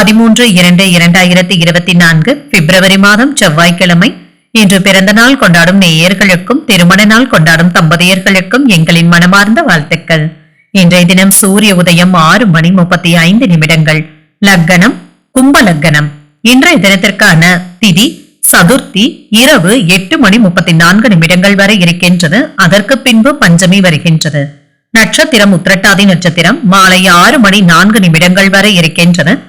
பதிமூன்று இரண்டு இரண்டாயிரத்தி இருபத்தி நான்கு பிப்ரவரி மாதம் செவ்வாய்க்கிழமை. இன்று பிறந்த நாள் கொண்டாடும் நேயர்களுக்கும் திருமண நாள் கொண்டாடும் தம்பதியர்களுக்கும் எங்களின் மனமார்ந்த வாழ்த்துக்கள். இன்றைய தினம் சூரிய உதயம் ஆறு மணி முப்பத்தி ஐந்து நிமிடங்கள். லக்கணம் கும்ப லக்கணம் இன்றைய தினத்திற்கான திதி சதுர்த்தி இரவு எட்டு மணி முப்பத்தி நான்கு நிமிடங்கள் வரை இருக்கின்றது. அதற்கு பின்பு பஞ்சமி வருகின்றது. நட்சத்திரம் உத்திரட்டாதி நட்சத்திரம் மாலை ஆறு மணி நான்கு நிமிடங்கள் வரை இருக்கின்றது.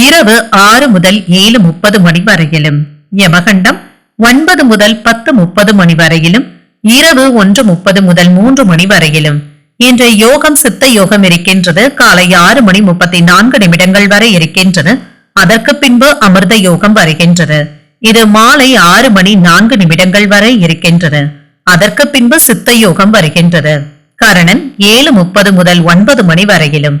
இரவு ஆறு முதல் ஏழு முப்பது மணி வரையிலும். யமகண்டம் ஒன்பது முதல் பத்து முப்பது மணி வரையிலும் இரவு ஒன்று முப்பது முதல் மூன்று மணி வரையிலும். இன்றைய யோகம் சித்த யோகம் இருக்கின்றது. காலை ஆறு மணி முப்பத்தி நான்கு நிமிடங்கள் வரை இருக்கின்றது. அதற்கு பின்பு அமிர்த யோகம் வருகின்றது. இது மாலை ஆறு மணி நான்கு நிமிடங்கள் வரை இருக்கின்றது. அதற்கு பின்பு சித்த யோகம் வருகின்றது. கரணன் ஏழு முப்பது முதல் ஒன்பது மணி வரையிலும்.